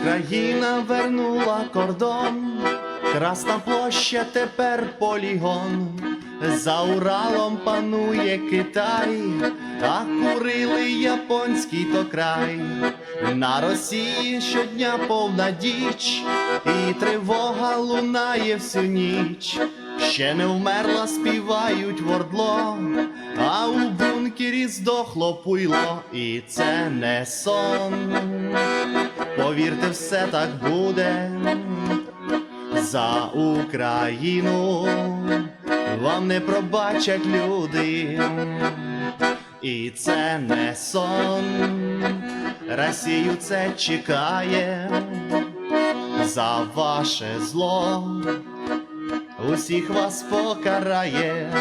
Україна вернула кордон, красна площа тепер полігон. За Уралом панує Китай, а курили японський то край. На Росії щодня повна діч, і тривога лунає всю ніч. Ще не вмерла, співають в ордло, а у бункері здохло пуйло, і це не сон. Повірте, все так буде за Україну. Вам не пробачать люди, і це не сон. Росію це чекає за ваше зло усіх вас покарає.